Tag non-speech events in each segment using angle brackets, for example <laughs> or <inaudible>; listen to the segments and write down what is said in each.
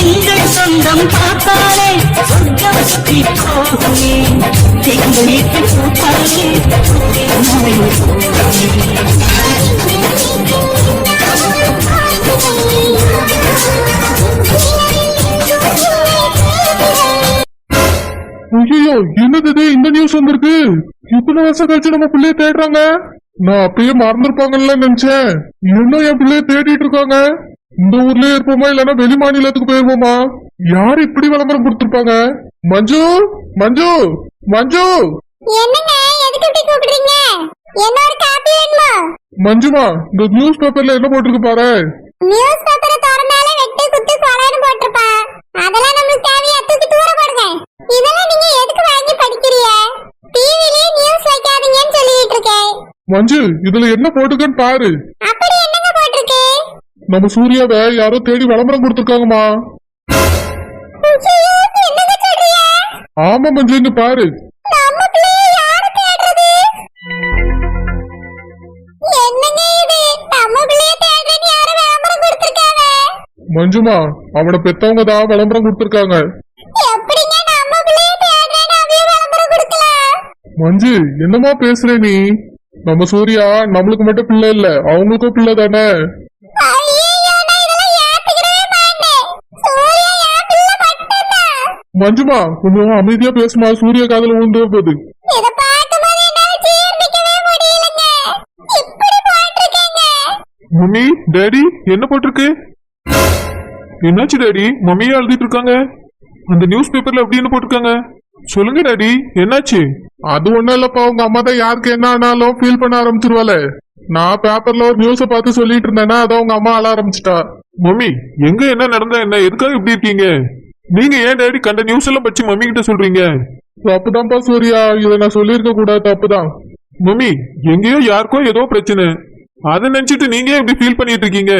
எங்கள் சொந்தம் பார்த்தாலே சொர்க்கம் சுற்றி போகுமே. எங்கள் வீட்டு பூத்தாலே ஐயோ என்னது இந்த நியூஸ் வந்திருக்கு. இத்தனை வருஷம் கழிச்சு நம்ம பிள்ளைய தேடுறாங்க. நான் அப்பயே மறந்துருப்பாங்கல்ல நினைச்சேன். இன்னும் என் பிள்ளைய தேடிட்டு இருக்காங்க. இந்த ஊர்லயே இருப்போமா இல்லைன்னா வெளி மாநிலத்துக்கு போயிருப்போமா யாரு இப்படி விளம்பரம் கொடுத்திருப்பாங்க? மஞ்சு மஞ்சு மஞ்சு. மஞ்சுமா இந்த நியூஸ் பேப்பர்ல என்ன போட்டிருக்கு பாரு. நியூஸ் பேப்பரை திறந்தாலே வெட்டு குத்து கொலைன்னு போட்டிருப்பா அதெல்லாம் நம்மளுக்கு தேவையா? தூக்கி தூர போடுங்க. இதெல்லாம் நீங்க எதுக்கு வாங்கி படிக்கிறீங்க டிவிலயே நியூஸ் வைக்காதீங்கன்னு சொல்லிட்டு இருக்கேன். மஞ்சு இதுல என்ன போட்டிருக்குன்னு பாரு. அப்படி என்னங்க போட்டிருக்கு நம்ம சூர்யாவை யாரோ தேடி விளம்பரம் கொடுத்திருக்காங்கம்மா. ஆமா மஞ்சு பாரு. மஞ்சுமா அவனை பெத்தவங்க தான் விளம்பரம் கொடுத்திருக்காங்க. மஞ்சு என்னமா பேசுற நீ? நம்ம சூர்யா நம்மளுக்கு மட்டும் பிள்ளை இல்ல அவங்களுக்கும் பிள்ளை தானே? மஞ்சுமா கொஞ்சம் அமைதியா பேசுமா. சூர்யா காதுல விழுந்து போகுது. மம்மி டேடி என்ன போட்டிருக்கு என்னாச்சு டேடி? மம்மியா எழுதிட்டு இருக்காங்க. அந்த நியூஸ் பேப்பர்ல என்ன போட்டிருக்காங்க சொல்லுங்க டாடி என்னாச்சு? அது ஒண்ணும் இல்லப்பா உங்க அம்மா தான் யாருக்கு என்ன ஆனாலும் ஃபீல் பண்ண ஆரம்பிச்சிருவாளே. நான் பேப்பர்ல ஒரு நியூஸ பார்த்து சொல்லிட்டு இருந்தேன்னா அதான் உங்க அம்மா அழ ஆரம்பிச்சிட்டா. மம்மி எங்க என்ன நடந்தா என்ன எதுக்காக இப்படி இருக்கீங்க? நீங்க ஏன் டாடி கண்ட நியூஸ் எல்லாம் பற்றி மம்மி கிட்ட சொல்றீங்க? தப்புதான்ப்பா சூர்யா. இதை நான் சொல்லியிருக்க கூடாது தப்புதான். மம்மி எங்கேயோ யாருக்கோ ஏதோ பிரச்சனை. அதை நினைச்சிட்டு நீங்க ஏன் இப்படி ஃபீல் பண்ணிட்டு இருக்கீங்க.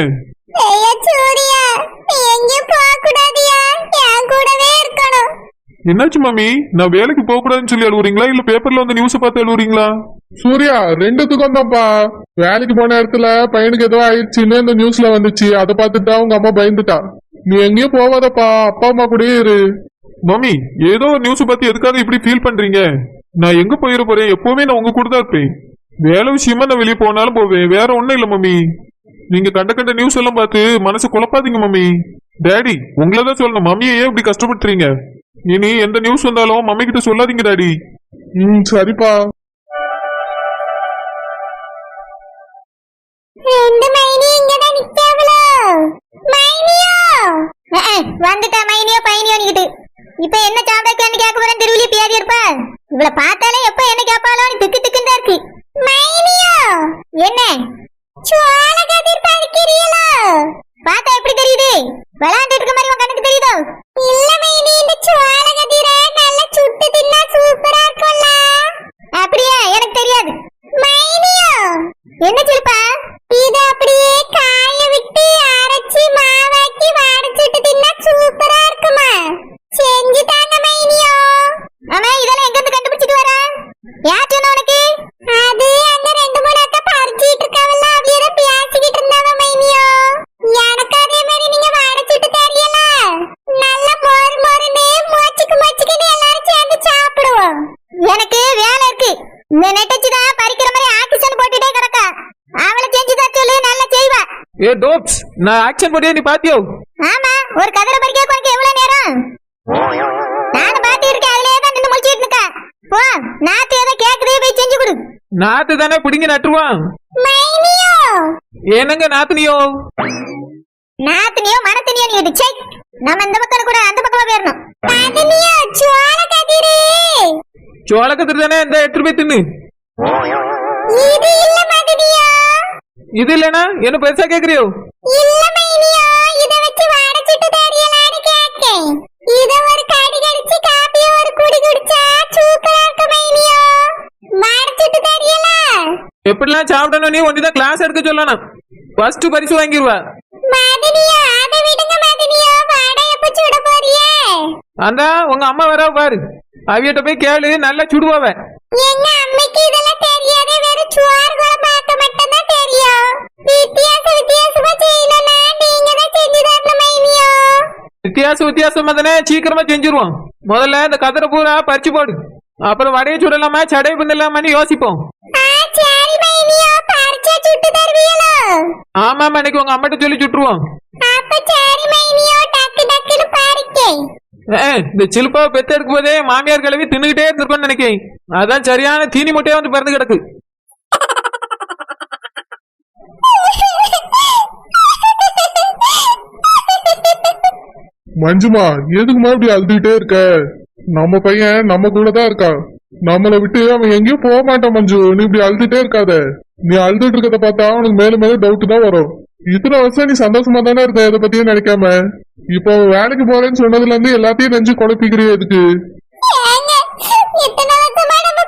என்னாச்சு மாமி நான் வேலைக்கு போக கூடாதுன்னு சொல்லி அழுவுறீங்களா? இல்ல பேப்பர்ல வந்து நியூஸ் பார்த்து அழுவுறீங்களா? சூர்யா ரெண்டுத்துக்கும் தான்ப்பா வேலைக்கு போன இடத்துல பையனுக்கு ஏதோ ஆயிடுச்சுன்னு இந்த நியூஸ்ல வந்துச்சு. அதை பார்த்துட்டு உங்க அம்மா பயந்துட்டா. நீ எங்கேயும் போவாதப்பா. அப்பா அம்மா கூடயே இரு. மம்மி ஏதோ ஒரு நியூஸ் பத்தி எதுக்காக இப்படி ஃபீல் பண்றீங்க? நான் எங்க போயிட போறேன்? எப்பவுமே நான் உங்க கூட தான் இருப்பேன். வேலை விஷயமா நான் வெளியே போனாலும் போவேன். வேற ஒண்ணும் இல்ல மம்மி. நீங்க கண்ட கண்ட நியூஸ் எல்லாம் பார்த்து மனசு குழப்பாதீங்க மம்மி. டேடி உங்களை தான் சொல்லணும். மம்மியை ஏன் இப்படி கஷ்டப்படுறீங்க இனி எந்த நியூஸ் வந்தாலும் மம்மி கிட்ட சொல்லாதீங்க டேடி ம் சரிப்பா. ரெண்டு மைனி வந்துட்டா மைனியோ பையனியோ நிக்கிட்டு இப்ப என்ன சாப்பிடக்கான்னு கேட்க போறேன் திருவிழி பியாதி இருப்பா? இவளை பார்த்தாலே எப்ப என்ன கேட்பாளோன்னு திக்கு நான் ஆக்ஷன் போட்டே நீ பாத்தியோ? ஆமா ஒரு கதிரை பறிக்க உனக்கு எவ்வளவு நேரம்? நானும் பாத்து இருக்கேன் அதுலயே தான் நின்னு முழிச்சிட்டு இருக்கா. போ நாத்து ஏதோ கேக்குதே போய் செஞ்சு கொடு. நாத்து தானே பிடிங்க நட்டுருவான். மைனியோ! என்னங்க நாத்துனியோ? நாத்துனியோ மனத்தினியோ நீ இடிச்சை நம்ம இந்த பக்கம் கூட அந்த பக்கமா போயிடணும் மதனியோ சோள கதிரு சோளக்கத்திரி தானே இந்த எடுத்துட்டு போய் தின்னு. இது இது இல்லனா என்ன பெருசா கேக்குறியோ? எப்படிலாம் சாப்பிடணும்? நீ ஒண்டிதான் கிளாஸ் எடுக்க சொல்லணும். ஃபர்ஸ்ட் பரிசு வாங்கிடுவா அந்த உங்க அம்மா வர பாரு. அவியட்ட போய் கேளு நல்லா சுடுவாவ. வித்தியாசமா வித்தியாசம் தானே? சீக்கிரமா செஞ்சிருவோம். முதல்ல இந்த கதிரை பூரா பறிச்சு போடு. அப்புறம் வடையை சுடலாமா சடை பண்ணலாமான்னு யோசிப்போம். ஆ சரி மைனியோ பறிச்சா சுட்டு தருவீங்களோ? ஆமாமா இன்னைக்கு உங்க அம்மாட்ட சொல்லி சுட்டுருவோம். இந்த சிலுப்பாவை பெத்து எடுக்கும் போதே மாமியார் கிளவி தின்னுகிட்டே இருந்திருக்கோம்னு நினைக்கிறேன். அதான் சரியான தீனி முட்டையா வந்து பிறந்து கிடக்கு. மஞ்சுமா எதுக்குமா இப்படி அழுதுகிட்டே இருக்க? நம்ம பையன் நம்ம கூட தான் இருக்கா நம்மளை விட்டு அவன் எங்கேயும் போக மாட்டான் மஞ்சு. நீ இப்படி அழுதுகிட்டே இருக்காத. நீ அழுதுட்டு இருக்கத பார்த்தா அவனுக்கு மேலும் மேலும் டவுட் தான் வரும். இத்தனை வருஷம் நீ சந்தோஷமா தானே இருந்த? இதை பத்தியே நினைக்காம. இப்போ வேலைக்கு போறேன்னு சொன்னதுல இருந்து எல்லாத்தையும் நெஞ்சு குழப்பிக்கிறிய இதுக்கு இத்தனை வருஷமா நம்ம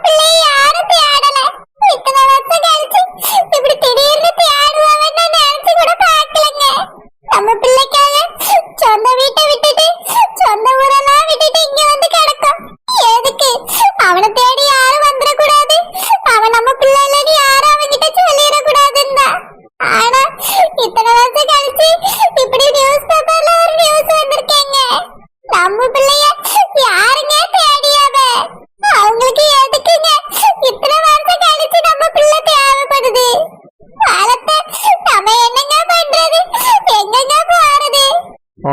யாரும் தேடல. இத்தனை வருஷம் கழிச்சு இப்படி திடீர்னு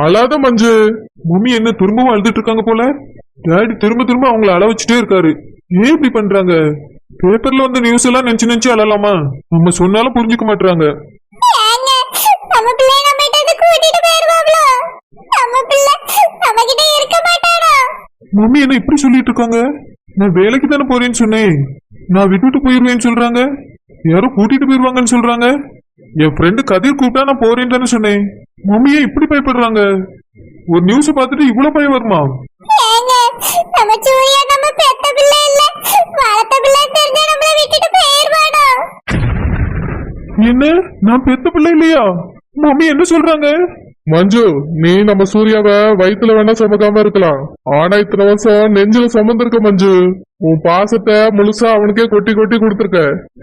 அழாத மஞ்சு. மம்மி என்ன திரும்பவும் அழுதுட்டு இருக்காங்க போல? டாடி திரும்ப திரும்ப அவங்கள அழ வச்சுட்டே இருக்காரு. ஏன் இப்படி பண்றாங்க? பேப்பர்ல வந்த நியூஸ் எல்லாம் நினைச்சு நினைச்சு அழலாமா? நம்ம சொன்னாலும் புரிஞ்சுக்க மாட்டாங்க மம்மி என்ன இப்படி சொல்லிட்டு இருக்காங்க? நான் வேலைக்கு தானே போறேன்னு சொன்னேன். நான் விட்டுட்டு போயிருவேன்னு சொல்றாங்க. யாரோ கூட்டிட்டு போயிருவாங்கன்னு சொல்றாங்க. என் ஃப்ரெண்டு கதிர் கூப்பிட்டா நான் போறேன்னு தானே சொன்னேன். மம்மி ஏன் இப்படி பயப்படுறாங்க? ஒரு நியூஸ் பார்த்துட்டு இவ்வளவு பயம் வருமா? ஏங்க நம்ம சூர்யா நம்ம பெத்த பிள்ளை இல்ல. வளர்த்த பிள்ளை தெரிஞ்சா நம்மள விட்டுட்டு போயிருவானோ என்ன? நான் பெத்த பிள்ளை இல்லையா? மம்மி என்ன சொல்றாங்க? மஞ்சு நீ நம்ம சூர்யாவை வயித்துல வேணா சுமக்காம இருக்கலாம். ஆனா இத்தனை வருஷம் நெஞ்சில சுமந்திருக்க மஞ்சு. உன் பாசத்தை முழுசா அவனுக்கே கொட்டி கொட்டி கொடுத்துருக்க.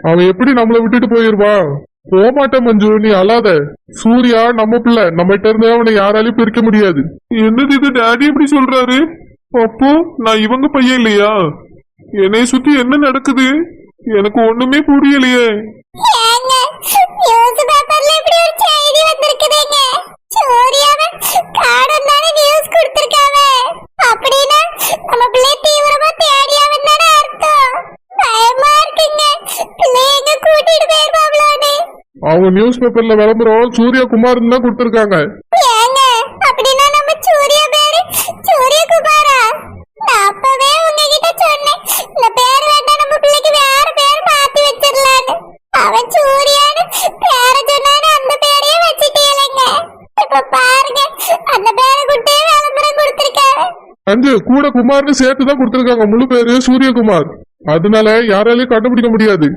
அவன் எப்படி நம்மள விட்டுட்டு போயிருவான் போமாட்டேன் மஞ்சு நீ அழாத. சூர்யா நம்ம பிள்ளை. நம்மகிட்ட இருந்து அவனை யாராலையும் பிரிக்க முடியாது. என்னது இது? டேடி எப்படி சொல்றாரு? அப்போ நான் இவங்க பையன் இல்லையா? என்னை சுத்தி என்ன நடக்குது? எனக்கு ஒண்ணுமே புரியலையே. கூட்டிட்டு போயிருப்பாங்களே அவங்க நியூஸ் பேப்பர்ல விளம்பரம் சூர்யா குமார் தான் கொடுத்திருக்காங்க. சூரியகுமாரா? அஞ்சு கூட குமார்னு சேர்த்து தான் கொடுத்திருக்காங்க முழு பேரு சூரியகுமார். அதனால யாராலையும் கண்டுபிடிக்க முடியாது <laughs>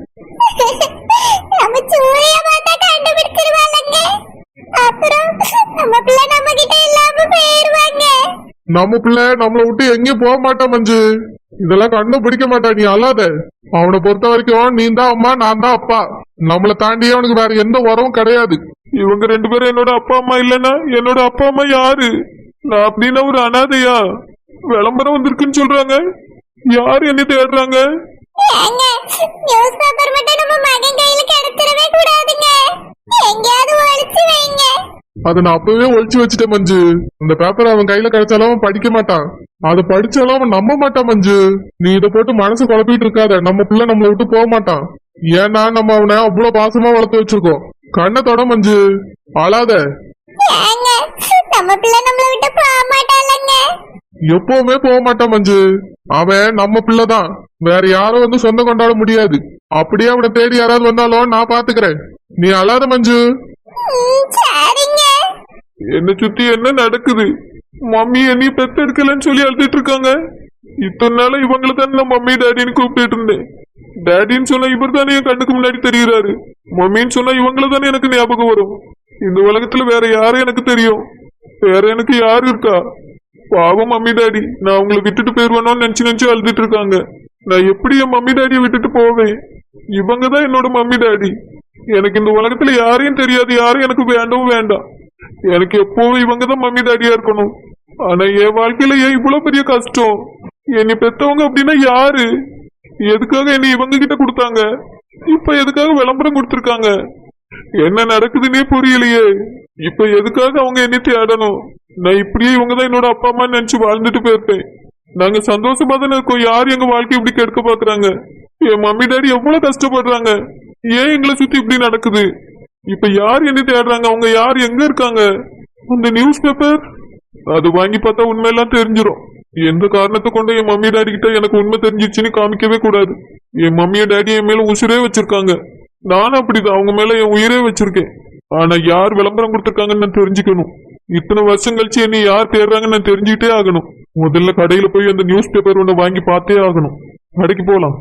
நம்ம சூர்யா பார்த்தா கண்டுபிடிச்சிருவாங்க அப்புறம் நம்ம பிள்ளை நம்ம கிட்ட இல்லாம போயிருவாங்க. நம்ம பிள்ளை நம்மளை விட்டு எங்கேயும் போக மாட்டான் மஞ்சு. இதெல்லாம் கண்டுபிடிக்க மாட்டான் நீ அல்லாத அவனை பொறுத்த வரைக்கும் நீ தான் அம்மா நான் தான் அப்பா. நம்மளை தாண்டி அவனுக்கு வேற எந்த உறவும் கிடையாது. இவங்க ரெண்டு பேரும் என்னோட அப்பா அம்மா இல்லைன்னா என்னோட அப்பா அம்மா யாரு? நான் அப்படின்னா ஒரு அனாதையா? விளம்பரம் வந்திருக்குன்னு சொல்றாங்க. யாரு என்ன தேடுறாங்க? ஏங்க நியூஸ் பேப்பர் மட்டும் நம்ம மகன் கையில கிடைச்சிடவே கூடாதுங்க. எங்கேயாவது ஒளிச்சு வைங்க அதை நான் அப்பவே ஒழிச்சு வச்சுட்டேன் மஞ்சு. அந்த பேப்பர் அவன் கையில கிடைச்சாலும் அவன் படிக்க மாட்டான். அதை படிச்சாலும் அவன் நம்ப மாட்டான் மஞ்சு. நீ இதை போட்டு மனசு குழப்பிட்டு இருக்காத. நம்ம பிள்ளை நம்மளை விட்டு போக மாட்டான். ஏன்னா நம்ம அவனை அவ்வளவு பாசமா வளர்த்து வச்சிருக்கோம். கண்ணை தொட மஞ்சு. அழாத. எப்பவுமே போக மாட்டான் மஞ்சு. அவன் நம்ம பிள்ளை தான். வேற யாரும் வந்து சொந்தம் கொண்டாட முடியாது. அப்படியே அவனை தேடி யாராவது வந்தாலும் நான் பாத்துக்கிறேன். நீ அழாத மஞ்சு. என்ன சுத்தி என்ன நடக்குது? மம்மி என்னைய பெத்தெடுக்கலன்னு சொல்லி அழுதுட்டு இருக்காங்க இத்தனை நாள இவங்களை தானே நான் மம்மி டாடின்னு கூப்பிட்டு இருந்தேன். டேடின்னு சொன்னா இவர் தானே என் கண்ணுக்கு முன்னாடி தெரிகிறாரு மம்மின்னு சொன்னா இவங்கள தானே எனக்கு ஞாபகம் வரும். இந்த உலகத்துல வேற யாரும் எனக்கு தெரியும்? வேற எனக்கு யாரு இருக்கா? பாவம் மம்மி டாடி. நான் அவங்கள விட்டுட்டு போயிருவேனோன்னு நினைச்சு நினைச்சு அழுதுட்டு இருக்காங்க நான் எப்படி என் மம்மி டாடியை விட்டுட்டு போவேன்? இவங்க தான் என்னோட மம்மி டாடி. எனக்கு இந்த உலகத்துல யாரையும் தெரியாது யாரும் எனக்கு வேண்டவும் வேண்டாம். எனக்கு எப்பவும் இவங்க தான் மம்மி டாடியா இருக்கணும். ஆனா என் வாழ்க்கையில ஏன் இவ்வளவு பெரிய கஷ்டம்? என்னை பெத்தவங்க அப்படின்னா யாரு? எதுக்காக என்னை இவங்க கிட்ட கொடுத்தாங்க? இப்ப எதுக்காக விளம்பரம் கொடுத்திருக்காங்க? என்ன நடக்குதுன்னே புரியலையே. இப்ப எதுக்காக அவங்க என்னை தேடணும்? நான் இப்படியே இவங்க தான் என்னோட அப்பா அம்மா நினைச்சு வாழ்ந்துட்டு போயிருப்பேன். நாங்க சந்தோஷமா தானே இருக்கோம். யார் எங்க வாழ்க்கை இப்படி கெடுக்க பாக்குறாங்க? என் மம்மி டாடி எவ்வளவு கஷ்டப்படுறாங்க? ஏன் எங்களை சுத்தி இப்படி நடக்குது? இப்ப யார் என்ன தேடுறாங்க? அவங்க யார்? எங்க இருக்காங்க? அந்த நியூஸ் பேப்பர் அது வாங்கி பார்த்தா உண்மையெல்லாம் தெரிஞ்சிடும் எந்த காரணத்தை கொண்டு என் மம்மி டாடி கிட்ட எனக்கு உண்மை தெரிஞ்சிச்சுன்னு காமிக்கவே கூடாது. என் மம்மிய டாடி என் மேல உசுரே வச்சிருக்காங்க. நானும் அப்படிதான். அவங்க மேல என் உயிரே வச்சிருக்கேன். ஆனா யார் விளம்பரம் கொடுத்துருக்காங்கன்னு நான் தெரிஞ்சுக்கணும். இத்தனை வருஷம் கழிச்சு என்னை யார் தேடுறாங்கன்னு நான் தெரிஞ்சுக்கிட்டே ஆகணும். முதல்ல கடையில போய் அந்த நியூஸ் பேப்பர் ஒன்று வாங்கி பார்த்தே ஆகணும். கடைக்கு போலாம்.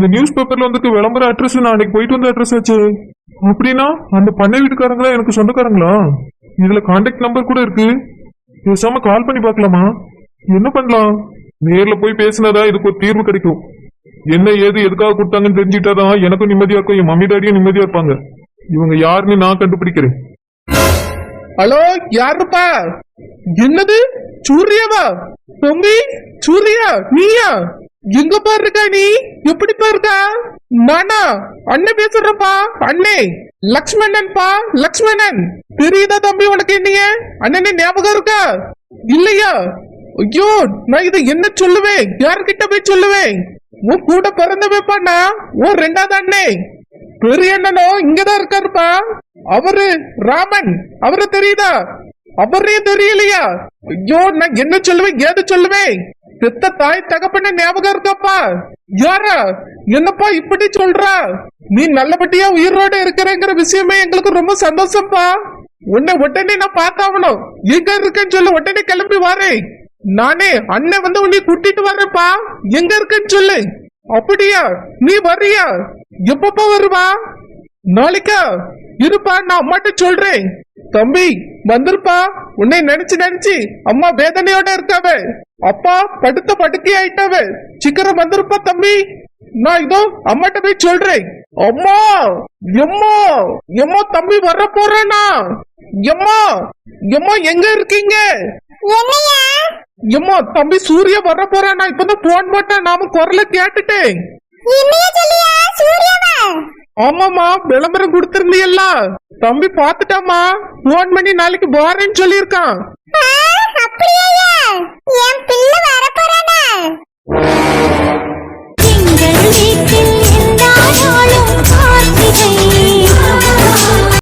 இந்த நியூஸ் பேப்பர்ல வந்துட்டு விளம்பர அட்ரஸ் நான் அன்னைக்கு போயிட்டு வந்த அட்ரஸ் ஆச்சு. அப்படின்னா அந்த பண்ணை வீட்டுக்காரங்களா எனக்கு சொந்தக்காரங்களா? இதுல கான்டாக்ட் நம்பர் கூட இருக்கு. பேசாம கால் பண்ணி பார்க்கலாமா? என்ன பண்ணலாம்? நேர்ல போய் பேசினதா இதுக்கு ஒரு தீர்வு கிடைக்கும். என்ன ஏது எதுக்காக கொடுத்தாங்கன்னு தெரிஞ்சுக்கிட்டாதான் எனக்கும் நிம்மதியா இருக்கும் என் மம்மி டாடியும் நிம்மதியா இருப்பாங்க. இவங்க யாருன்னு நான் கண்டுபிடிக்கிறேன். ஹலோ யாருப்பா? என்னது? சூர்யாவா? தம்பி சூர்யா? நீயா? எங்க பாருக்கா நீ? எப்படி பாருக்கா நானா? அண்ணன் பேசுறப்பா? அண்ணே லக்ஷ்மணன்பா? லக்ஷ்மணன். தெரியுதா தம்பி உனக்கு என்னைய? அண்ணனே ஞாபகம் இருக்கா? இல்லையா? ஐயோ நான் இதை என்ன சொல்லுவேன்? யார்கிட்ட போய் சொல்லுவேன்? உன் கூட பிறந்த நான் உன் ரெண்டாவது அண்ணே. பெரிய அண்ணனோ இங்கதான் இருக்காருப்பா. அவரு ராமன். அவரு தெரியுதா? அவரே தெரியலையா? ஐயோ நான் என்ன சொல்லுவேன்? ஏது சொல்லுவேன்? பெத்த தாய் தகப்பன ஞாபகம் இருக்கப்பா. யார? என்னப்பா இப்படி சொல்ற? நீ நல்லபடியா உயிரோட இருக்கிறேங்கிற விஷயமே எங்களுக்கு ரொம்ப சந்தோஷம்ப்பா உன்னை உடனே நான் பார்த்தாவணும் எங்க இருக்கேன்னு சொல்லு உடனே கிளம்பி வரேன். நானே அண்ணன் வந்து உன்னை கூட்டிட்டு வரேன்ப்பா. எங்க இருக்கேன்னு சொல்லு. அப்படியா? நீ வர்றியா? எப்பப்பா வருவா? நாளைக்கா? இருப்பா நான் அம்மாட்ட சொல்றேன். தம்பி வந்திருப்பா. உன்னை நினைச்சு நினைச்சு அம்மா வேதனையோட இருக்காவ. அப்பா படுத்த படுக்கை ஆயிட்டாவ சீக்கிரம் வந்திருப்பா தம்பி. நான் இதோ அம்மாட்ட போய் சொல்றேன். அம்மா எம்மா எம்மா தம்பி வர போறேனா? எம்மா எம்மா எங்க இருக்கீங்க? எம்மா தம்பி சூர்யா வர போறானா? இப்பதான் போன் போட்டேன். நாம குரலை கேட்டுட்டேன். ஆமாமா விளம்பரம் கொடுத்திருந்தியல்ல. தம்பி பாத்துட்டாமா போன் பண்ணி நாளைக்கு போறேன்னு சொல்லியிருக்கான். அப்படியே என் பிள்ளை வரப்போறானா?